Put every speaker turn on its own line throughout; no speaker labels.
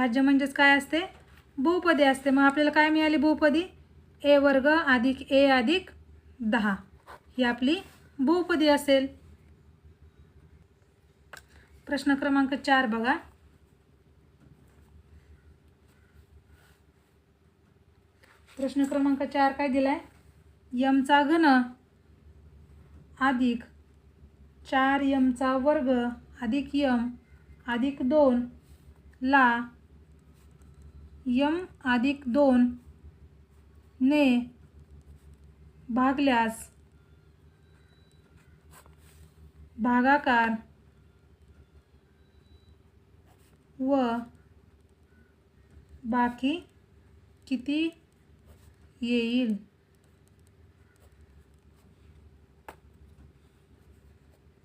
भाज्य म्हणजेच काय असते? बहुपदी असते. मग आपल्याला काय मिळाली बहुपदी? ए वर्ग अधिक ए अधिक दहा. ही आपली बहुपदी असेल. प्रश्न क्रमांक चार बघा. प्रश्न क्रमांक चार काय दिलाय? यमचा घन अधिक चार यमचा वर्ग अधिक यम अधिक दोन ला यम अधिक दोन ने भागल्यास भागाकार व बाकी किती येईल?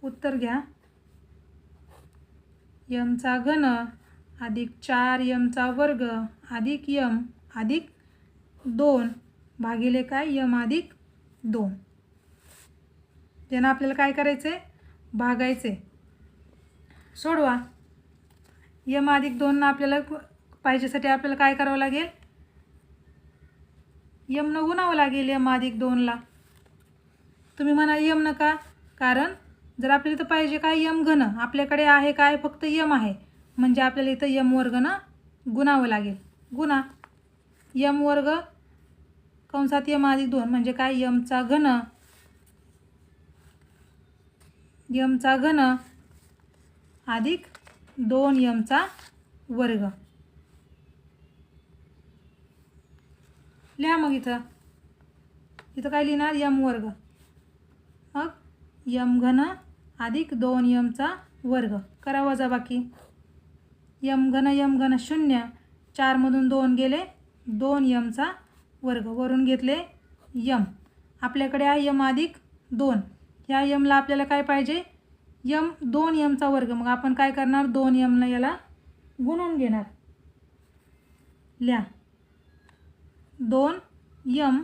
उत्तर घ्या. यमचा घन अधिक चार यमचा वर्ग अधिक यम अधिक दोन भागिले काय? यम अधिक दोन. ज्यांना आपल्याला काय करायचे भागायचे सोडवा. यम अधिक दोननं आपल्याला पाहिजेसाठी आपल्याला काय करावं लागेल? यमनं गुणावं लागेल यम अधिक दोनला तुम्ही म्हणा यम नका कारण जर आपल्याला इथं पाहिजे काय? यम घन. आपल्याकडे आहे काय? फक्त यम आहे. म्हणजे आपल्याला इथं यम वर्गनं गुणावं लागेल. गुणा. यम वर्ग कंसात यम अधिक दोन म्हणजे काय? यमचा घन. यमचा घन अधिक दोन यमचा वर्ग. लिहा मग इथं. इथं काय लिहिणार? यम वर्ग. मग यम घन अधिक दोन यमचा वर्ग. करा बाकी यम घन यम घन शून्य. चारमधून दोन गेले. दोन यमचा वर्ग वरून घेतले. यम. आपल्याकडे आहे यम अधिक दोन. या यमला आपल्याला काय पाहिजे? यम दोन यमचा वर्ग. मग आपण काय करणार? दोन यमनं याला गुणून घेणार. लिहा दोन यम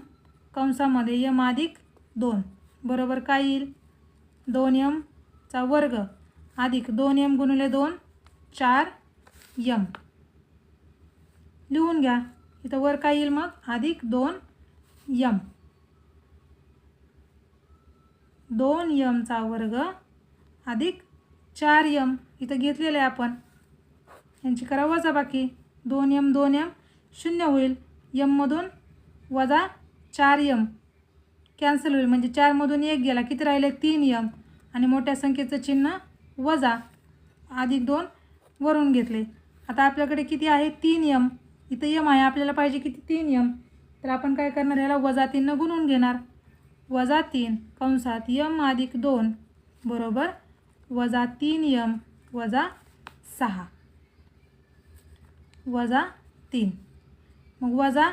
कंसामध्ये यम अधिक दोन. बरोबर काय येईल? दोन यमचा वर्ग अधिक दोन यम गुणिले दोन. चार यम. लिहून घ्या. इथं वर काय येईल मग? अधिक दोन यम. दोन यमचा वर्ग अधिक चार यम. इथं घेतलेलं आहे आपण. यांची करा वजा बाकी दोन यम दोन यम. शून्य होईल. यममधून वजा चार यम. कॅन्सल होईल. म्हणजे चारमधून एक गेला. किती राहिले? तीन यम. आणि मोठ्या संख्येचं चिन्ह वजा. अधिक दोन वरून घेतले. आता आपल्याकडे किती आहे? तीन यम इथं यम आहे. आपल्याला पाहिजे किती? तीन यम तर आपण काय करणार? याला वजा तीननं गुणून घेणार. वजा तीन कंसात यम अधिक दोन. बरोबर? वजा तीन यम वजा सहा. वजा तीन. मग वजा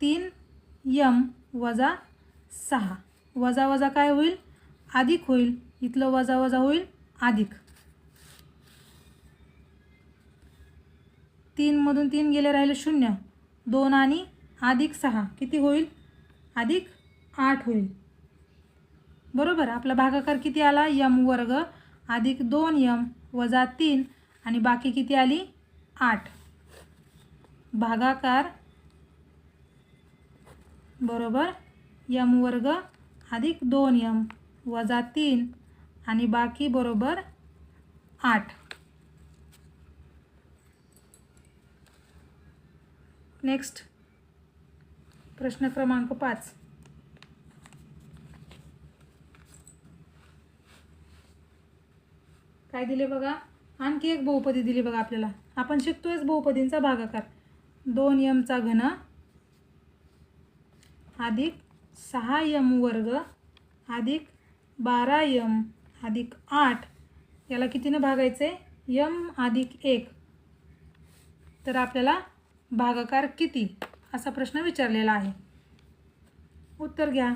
तीन यम वजा सहा. वजा वजा काय होईल? अधिक होईल. इथलं वजा वजा होईल अधिक. तीनमधून तीन गेले राहिले शून्य. दोन आणि अधिक सहा. किती होईल? अधिक आठ होईल. बरोबर? आपला भागाकार किती आला? यम वर्ग. अधिक दोन यम वजा तीन. आणि बाकी किती आली? आठ. भागाकार. बरोबर? यम वर्ग. अधिक दोन यम वजा तीन. आणि बाकी बरोबर आठ. नेक्स्ट प्रश्न क्रमांक पाच. काय दिले बघा? आणखी एक बहुपदी दिली बघा आपल्याला. आपण शिकतोयच बहुपदींचा भागाकार. दोन यमचा घन अधिक सहा यम वर्ग अधिक बारा यम अधिक आठ. याला कितीनं भागायचं आहे यम अधिक एक. तर आपल्याला भागाकार किती असा प्रश्न विचारलेला आहे. उत्तर घ्या.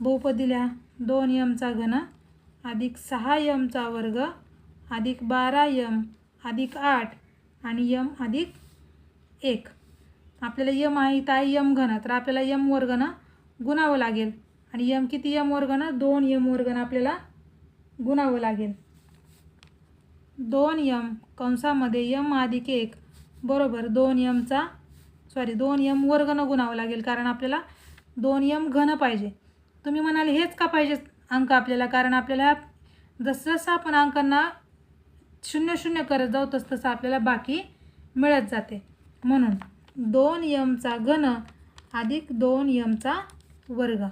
बहुपद दिल्या दोन यमचा घन अधिक सहा यमचा वर्ग अधिक बारा यम अधिक आठ आणि यम अधिक एक. आपल्याला यम आहे आहे यम घन तर आपल्याला यम वर्गनं गुणावं लागेल. आणि यम किती यम वर्गनं? दोन यम वर्गनं आपल्याला गुणावं लागेल. दोन यम कंसामध्ये यम अधिक एक बरोबर दोन यमचा सॉरी दोन यम वर्ग न गुणावं लागेल कारण आपल्याला दोन यम घन पाहिजे. तुम्ही म्हणाल हेच का पाहिजे अंक आपल्याला? कारण आपल्याला जसजसं आपण अंकांना शून्य शून्य करत जाऊ तसं तसं आपल्याला बाकी मिळत जाते. म्हणून दोन यमचा घन अधिक दोन यमचा वर्ग.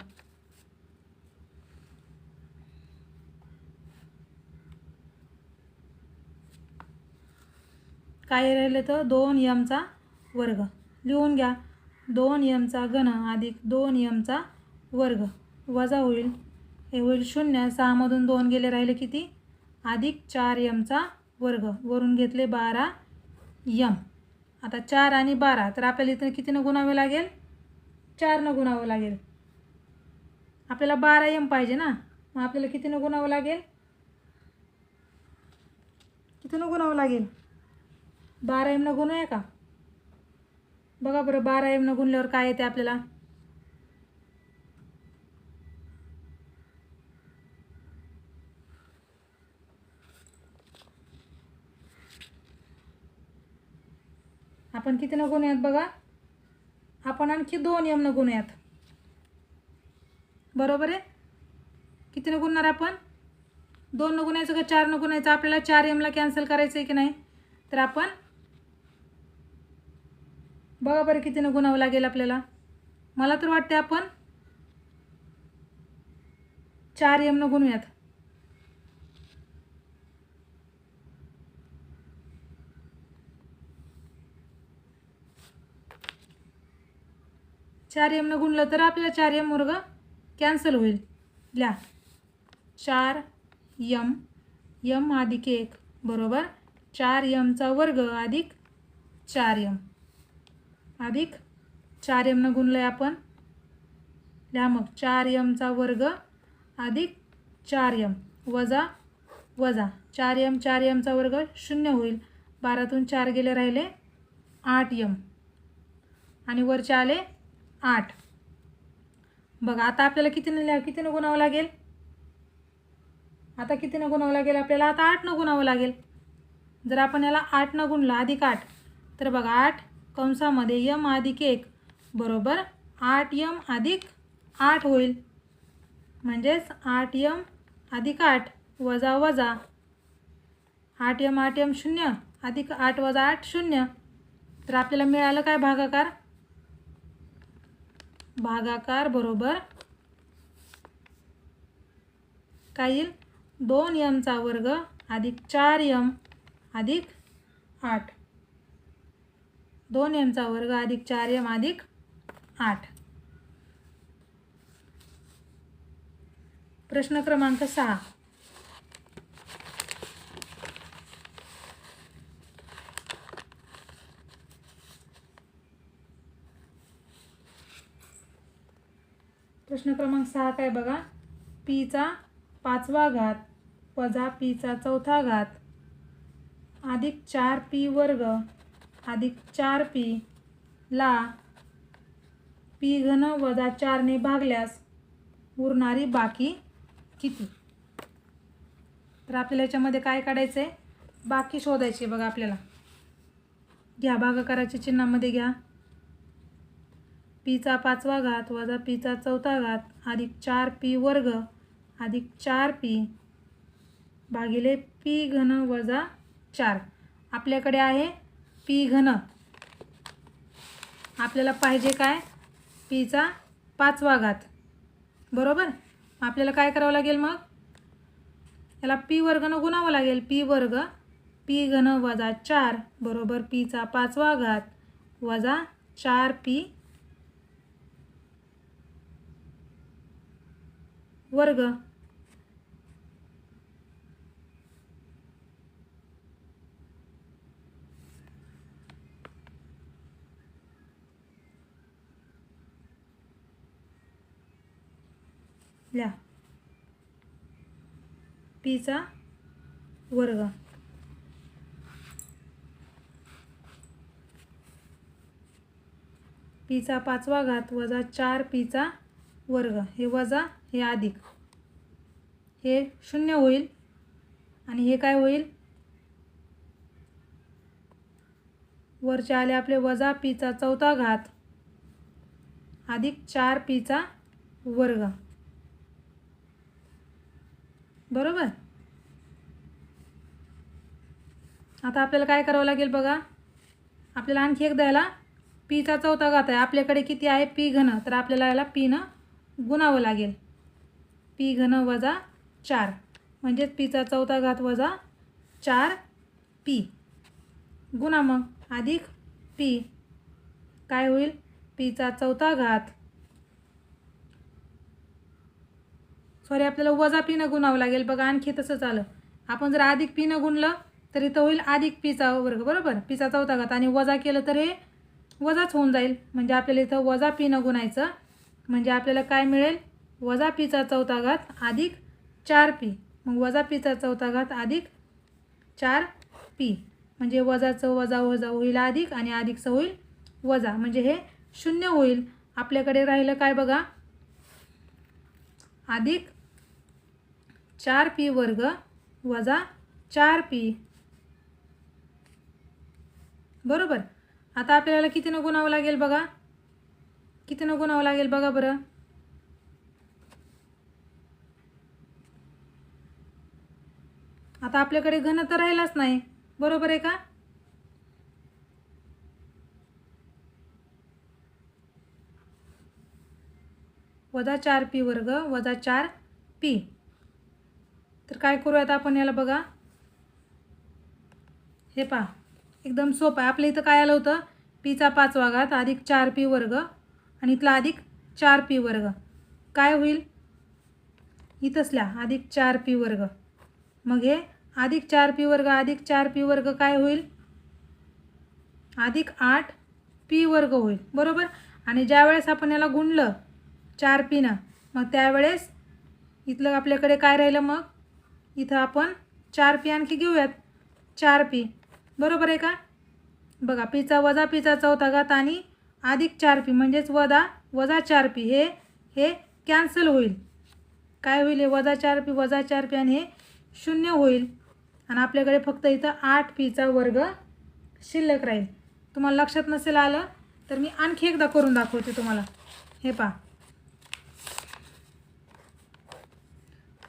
काय राहिले तर दोन यमचा वर्ग. लिहून घ्या. दोन यमचा घन अधिक दोन यमचा वर्ग. वजा होईल. हे होईल शून्य. सहामधून दोन गेले राहिले किती? अधिक चार यमचा वर्ग. वरून घेतले बारा यम आता चार आणि बारा. तर आपल्याला इथं कितीनं गुणावे लागेल? चारनं गुणावं लागेल. आपल्याला बारा यम पाहिजे ना? मग आपल्याला कितीनं गुणावं लागेल? कितीनं गुणावं लागेल? बारा एमनं गुणूया का? बघा बरं बारा एमनं गुणल्यावर काय येते आपल्याला? आपण किती न गुणूयात बघा? आपण आणखी दोन यमनं गुणूयात बरोबर आहे? कितीनं गुणणार आपण? दोननं गुणायचं का चारनं गुणायचं? आपल्याला चार एमला कॅन्सल करायचं आहे की नाही? तर आपण बघा बरं कितीनं गुणावं लागेल आपल्याला. मला तर वाटते आपण चार यमनं गुणूयात. चार यमनं गुणलं तर आपल्याला चार यम वर्ग कॅन्सल होईल. लिहा. चार यम यम अधिक एक बरोबर? चार यमचा वर्ग अधिक चार यम अधिक चार यमनं गुणलं आहे आपण. लिहा मग चार यमचा वर्ग अधिक चार यम वजा वजा. चार यम चार यमचा वर्ग शून्य होईल. बारातून चार गेले राहिले आठ यम आणि वरचे आले आठ. बघा आता आपल्याला कितीनं लिहा कितीनं गुणावं लागेल? आता कितीनं गुणावं लागेल? आपल्याला आता आठनं गुणावं लागेल. जर आपण याला आठनं गुणलं अधिक आठ तर बघा आठ कंसामध्ये यम अधिक एक बरोबर? आठ यम अधिक आठ होईल. म्हणजेच आठ यम अधिक आठ वजा वजा आठ यम आठ यम शून्य अधिक आठ वजा आठ शून्य. तर आपल्याला मिळालं काय भागाकार? भागाकार बरोबर? काय येईल? दोन यमचा वर्ग अधिक चार यम अधिक आठ. दोन यमचा वर्ग अधिक चार यम अधिक आठ. प्रश्न क्रमांक सहा. प्रश्न क्रमांक सहा काय बघा? पीचा पाचवा घात वजा पीचा चौथा घात अधिक चार पी वर्ग अधिक चार पी ला पी घन वजा चारने भागल्यास उरणारी बाकी किती? तर आपल्याला याच्यामध्ये काय काढायचं आहे बाकी शोधायची आहे बघा आपल्याला. घ्या भागाकाराच्या चिन्हामध्ये घ्या. पीचा पाचवा घात वजा पीचा चौथा घात अधिक चार पी वर्ग अधिक चार पी भागिले पी घन वजा चार. आपल्याकडे आहे पी घन. आपल्याला पाहिजे काय? पीचा पाचवा घात. बरोबर? आपल्याला काय करावं लागेल मग? याला पी वर्गनं गुणावं लागेल. पी वर्ग पी घन वजा चार. बरोबर? पीचा पाचवा घात वजा चार पी वर्ग. लिहा पीचा वर्ग. पीचा पाचवा घात वजा चार पीचा वर्ग. हे वजा हे अधिक. हे शून्य होईल. आणि हे काय होईल? वरचे आले आपले वजा पीचा चौथा घात. अधिक चार पीचा वर्ग. बरोबर? आता आपल्याला काय करावं लागेल बघा? आपल्याला आणखी एकदा द्यायला पीचा चौथा घात आहे. आपल्याकडे किती आहे? पी घन. तर आपल्याला याला पीनं गुणावं लागेल. पी घन वजा चार. म्हणजेच पीचा चौथा घात वजा चार पी गुणा मग. अधिक पी काय होईल? पीचा चौथा घात सॉरी आपल्याला वजा पीनं गुणावं लागेल. बघा आणखी तसंच आलं. आपण जर अधिक पीनं गुणलं तर इथं होईल अधिक पीचा वर्ग बरोबर? पीचा चौथा घात. आणि वजा केलं तर हे वजाच होऊन जाईल. म्हणजे आपल्याला इथं वजा पीनं गुणायचं. म्हणजे आपल्याला काय मिळेल? वजा पीचा चौथा घात अधिक चार पी मग वजा पीचा चौथा घात अधिक चार पी म्हणजे वजाचं वजा वजा होईल अधिक आणि अधिकचं होईल वजा. म्हणजे हे शून्य होईल. आपल्याकडे राहिलं काय बघा? अधिक चार पी वर्ग वजा चार पी. बरोबर? आता आपल्याला कितीनं गुणावं लागेल बघा? कितीनं गुणावं लागेल बघा बरं? आता आपल्याकडे घन तर राहिलाच नाही. बरोबर आहे का? वजा चार पी वर्ग वजा चार पी. तर काय करूयात आपण याला बघा. हे पहा एकदम सोपं आहे. आपल्या इथं काय आलं होतं? पीचा पाचवा घात अधिक चार पी वर्ग आणि इथला अधिक चार पी वर्ग. काय होईल? इथंचल्या अधिक चार पी वर्ग. मग हे अधिक चार पी वर्ग अधिक चार पी वर्ग काय होईल? अधिक आठ पी वर्ग होईल. बरोबर? आणि ज्यावेळेस आपण याला गुणलं चार पीनं मग त्यावेळेस इथलं आपल्याकडे काय राहिलं मग? इथं आपण चार पी आणखी घेऊयात. चार पी. बरोबर आहे का? बघा पीचा वजा पीचा चौथा घात आणि अधिक चार पी. म्हणजेच वजा वजा चार पी. हे हे कॅन्सल होईल. काय होईल? हे वजा चार पी वजा चार पी आणि हे शून्य होईल. आणि आपल्याकडे फक्त इथं आठ पीचा वर्ग शिल्लक राहील. तुम्हाला लक्षात नसेल आलं तर मी आणखी एकदा करून दाखवते तुम्हाला. हे पहा.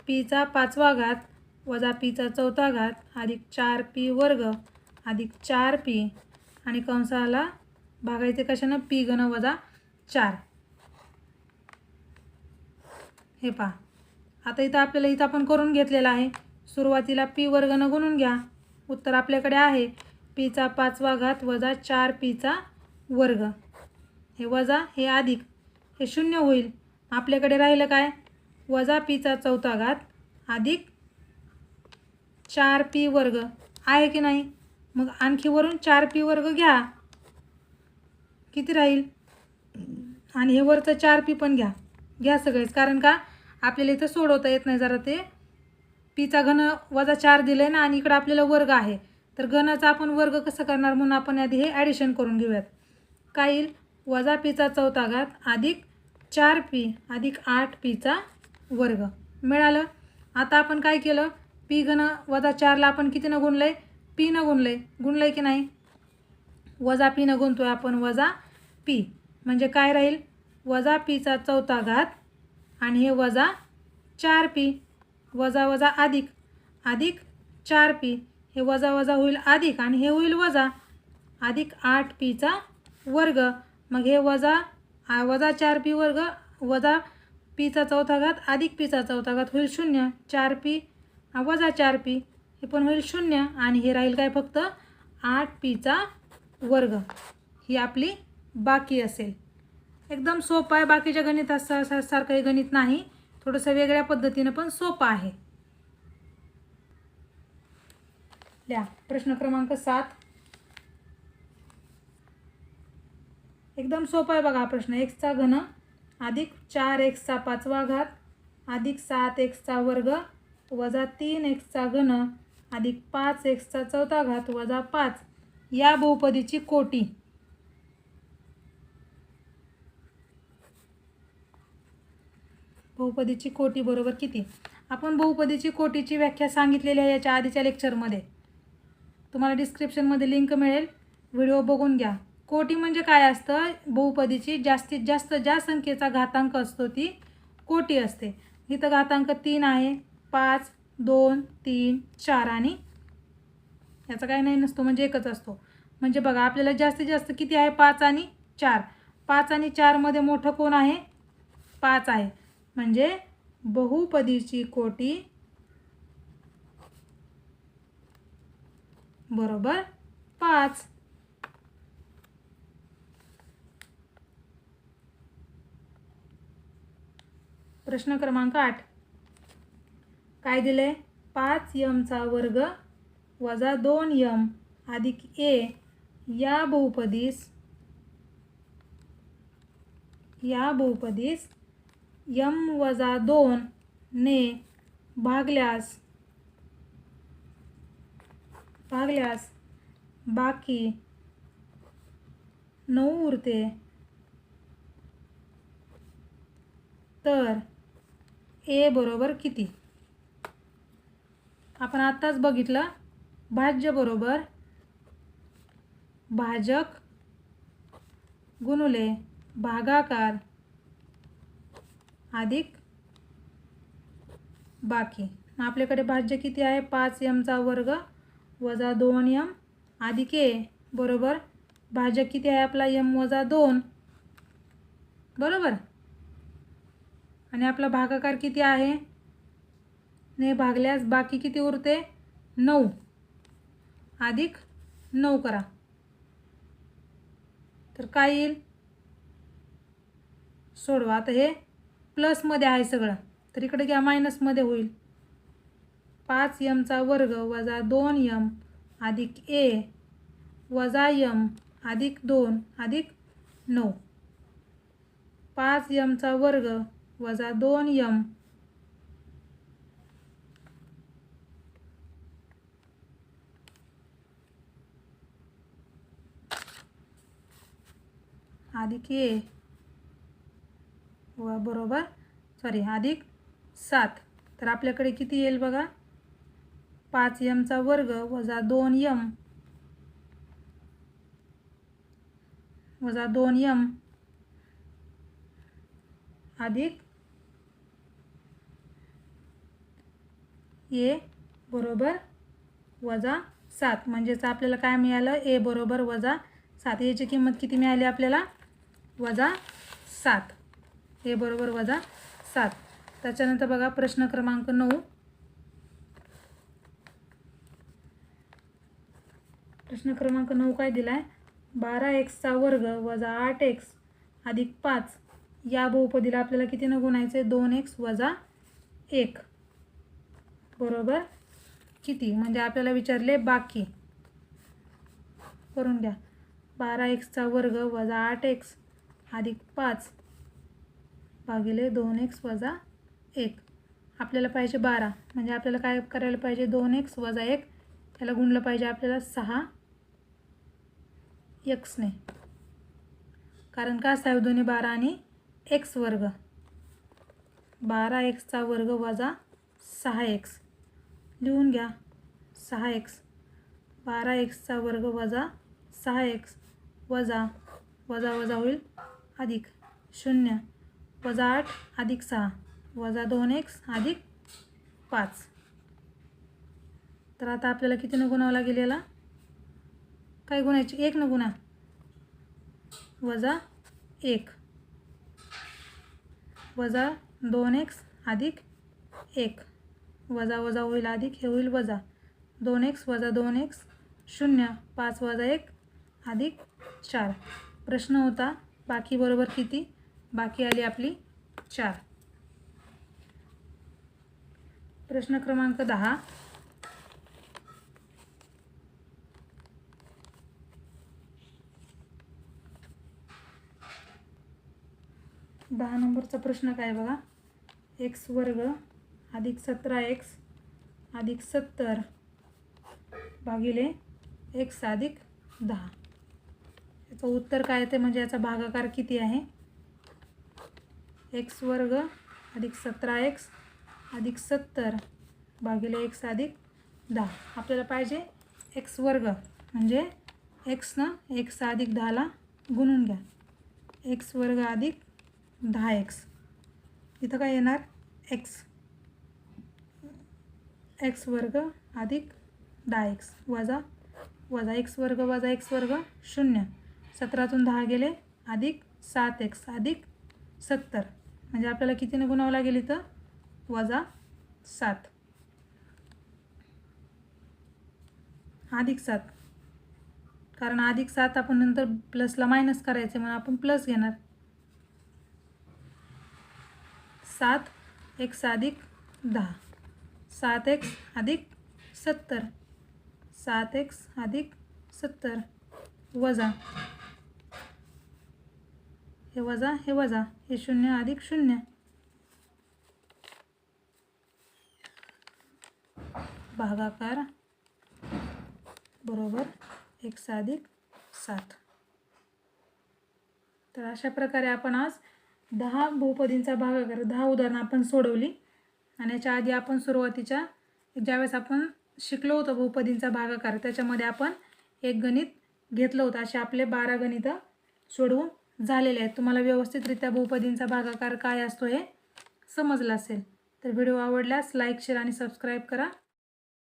पीचा पाचवा घात वजा पीचा चौथा घात अधिक चार पी वर्ग अधिक चार पी. आणि कंसाला भागायचे कशानं? पी घन वजा चार. हे पहा. आता इथं आपल्याला इथं आपण करून घेतलेलं आहे. सुरुवातीला पी वर्गनं गुणून घ्या. उत्तर आपल्याकडे आहे. पीचा पाचवा घात वजा चार पीचा वर्ग. हे वजा हे अधिक हे शून्य होईल. आपल्याकडे राहिलं काय? वजा पीचा चौथा घात अधिक चार पी वर्ग. आहे की नाही? मग आणखी वरून चार पी वर्ग घ्या. किती राहील? आणि हे वरचं चार पी पण घ्या. घ्या सगळेच. कारण का? आपल्याला इथं सोडवता येत नाही जरा ते. पीचा घन वजा चार दिलं आहे ना आणि इकडं आपल्याला वर्ग आहे. तर घनाचा आपण वर्ग कसं करणार म्हणून आपण आधी हे ॲडिशन करून घेऊयात. काय येईल? वजा पीचा चौथा घात अधिक चार पी अधिक आठ पीचा वर्ग. मिळालं? आता आपण काय केलं? पी घन वजा चारला आपण कितीनं गुणलं आहे पीनं गुणलं आहे गुणलं आहे की नाही? वजा पीनं गुणतो आहे आपण वजा पी. म्हणजे काय राहील? वजा पीचा चौथा घात आणि हे वजा चार पी. वजा वजा अधिक. अधिक चार पी. हे वजा वजा होईल अधिक आणि हे होईल वजा. अधिक आठ पीचा वर्ग. मग हे वजा आ, वजा चार पी वर्ग वजा पीचा चौथा घात अधिक पीचा चौथा घात होईल शून्य. चार पी वजा चार पी. हे पण होईल शून्य आणि हे राहील काय फक्त आठ पीचा वर्ग. ही आपली बाकी असेल. एकदम सोपं आहे. बाकीच्या गणिता सारखं हे गणित नाही. थोडंसं वेगळ्या पद्धतीनं पण सोपं आहे. ल्या प्रश्न क्रमांक सात. एकदम सोपा आहे बघा हा प्रश्न. एक्सचा घन अधिक चार एक्सचा पाचवा घात अधिक सात एक्सचा वर्ग वजा तीन एक्सचा घन अधिक पाच एक्सचा चौथा घात वजा पाच. या बहुपदीची कोटी. बहुपदीची कोटी बरोबर किती? आपण बहुपदीची कोटीची व्याख्या सांगितलेली आहे याच्या आधीच्या लेक्चरमध्ये. तुम्हाला डिस्क्रिप्शनमध्ये लिंक मिळेल. व्हिडिओ बघून घ्या. कोटी म्हणजे काय असतं? बहुपदीची जास्तीत जास्त ज्या संख्येचा घातांक असतो ती कोटी असते. इथं घातांक तीन आहे. पाच दोन तीन चार आणि याचा काही नाही नसतो म्हणजे एकच असतो. म्हणजे बघा आपल्याला जास्तीत जास्त किती आहे? पाच आणि चार. पाच आणि चारमध्ये मोठं कोण आहे? पाच आहे. म्हणजे बहुपदीची कोटी बरोबर पाच. प्रश्न क्रमांक आठ. काय दिले? पाच यमचा वर्ग वजा दोन यम अधिक ए या बहुपदीस या बहुपदीस यम वजा दोन ने भागल्यास भागल्यास बाकी नऊ उरते. तर ए बरोबर किती? आपण आत्ताच बघितलं. भाज्य बरोबर. भाजक. गुणुले. भागाकार. अधिक बाकी. आपल्याकडे भाज्य किती आहे? पाच यमचा वर्ग वजा दोन यम अधिक ए बरोबर. भाजक किती आहे आपला? यम वजा दोन. बरोबर? आणि आपला भागाकार किती आहे? ने भागल्यास बाकी किती उरते? नऊ. अधिक नऊ करा. तर काय येईल? सोडवा. आता हे प्लसमध्ये आहे सगळं. तर इकडे घ्या मायनसमध्ये होईल. पाच यमचा वर्ग वजा दोन यम अधिक ए वजा यम अधिक दोन अधिक नऊ. पाच यमचा वर्ग वजा दोन यम अधिक ए व बरोबर. सॉरी अधिक सात. तर आपल्याकडे किती येईल बघा? पाच यमचा वर्ग वजा दोन यम वजा दोन यम अधिक ए बरोबर. वजा सात. म्हणजेच आपल्याला काय मिळालं? ए बरोबर. वजा सात. याची किंमत किती मिळाली आपल्याला? वजा सात. हे बरोबर वजा सात. त्याच्यानंतर बघा प्रश्न क्रमांक नऊ. प्रश्न क्रमांक नऊ काय दिला आहे बारा एक्सचा वर्ग वजा आठ एक्स अधिक पाच. या बहुपदीला आपल्याला किती गुणायचं आहे दोन एक्स वजा एक. बरोबर? किती? म्हणजे आपल्याला विचारले बाकी. करून घ्या. बारा एक्सचा वर्ग वजा आठ एक्स अधिक पाच. भागिले दोन एक्स वजा एक. आपल्याला पाहिजे बारा. म्हणजे आपल्याला काय करायला पाहिजे? दोन एक्स वजा एक. त्याला गुणलं पाहिजे आपल्याला सहा एक्सने. कारण का साहेब दोन्ही बारा आणि एक्स वर्ग. बारा एक्सचा वर्ग वजा सहा एक्स. लिहून घ्या. सहा एक्स. बारा एक्सचा वर्ग वजा सहा एक्स. वजा वजा वजा होईल अधिक शून्य वजा आठ अधिक सहा वजा दोन एक्स अधिक पाच. तर आता आपल्याला किती न गुणावं लागेल याला? काय गुणायची? एक न गुणा. वजा एक. वजा दोन एक्स अधिक एक. वजा वजा होईल अधिक हे होईल वजा. दोन एक्स वजा दोन एक्स शून्य पाच वजा एक अधिक चार. प्रश्न होता बाकी बरोबर किती? बाकी आली आपली चार. प्रश्न क्रमांक दहा. दहा नंबरचा प्रश्न काय बघा? एक्स वर्ग अधिक सतरा एक्स अधिक सत्तर भागिले एक्स अधिक दहा. याचं उत्तर काय येते म्हणजे याचा भागाकार किती आहे? एक्स वर्ग अधिक सतरा एक्स अधिक सत्तर भागिले एक्स अधिक दहा. आपल्याला पाहिजे एक्स वर्ग. म्हणजे एक्सनं एक्स अधिक दहाला गुणून घ्या. एक्स वर्ग अधिक दहा एक्स. इथं काय येणार? एक्स. एक्स वर्ग अधिक दहा एक्स. वजा वजा एक्स वर्ग वजा एक्स वर्ग शून्य. सतरातून दहा गेले अधिक सात एक्स अधिक सत्तर. म्हणजे आपल्याला कितीने गुणावं लागेल इथं? वजा सात. अधिक सात. कारण अधिक सात आपण नंतर प्लसला मायनस करायचे म्हणून आपण प्लस घेणार. सात एक्स अधिक दहा. सात एक्स अधिक सत्तर. सात एक्स अधिक सत्तर. वजा हे वजा हे वजा. हे शून्य अधिक शून्य. भागाकार. बरोबर. एक अधिक सात. तर अशा प्रकारे आपण आज दहा बहुपदींचा भागाकार दहा उदाहरणं आपण सोडवली. आणि याच्या आधी आपण सुरुवातीच्या ज्यावेळेस आपण शिकलो होतो बहुपदींचा भागाकार त्याच्यामध्ये आपण एक गणित घेतलं होतं. असे आपले बारा गणितं सोडवून झालेले आहेत. तुम्हाला व्यवस्थितरित्या बहुपदींचा भागाकार काय असतो हे समजलं असेल. तर व्हिडिओ आवडल्यास लाईक शेअर आणि सबस्क्राईब करा.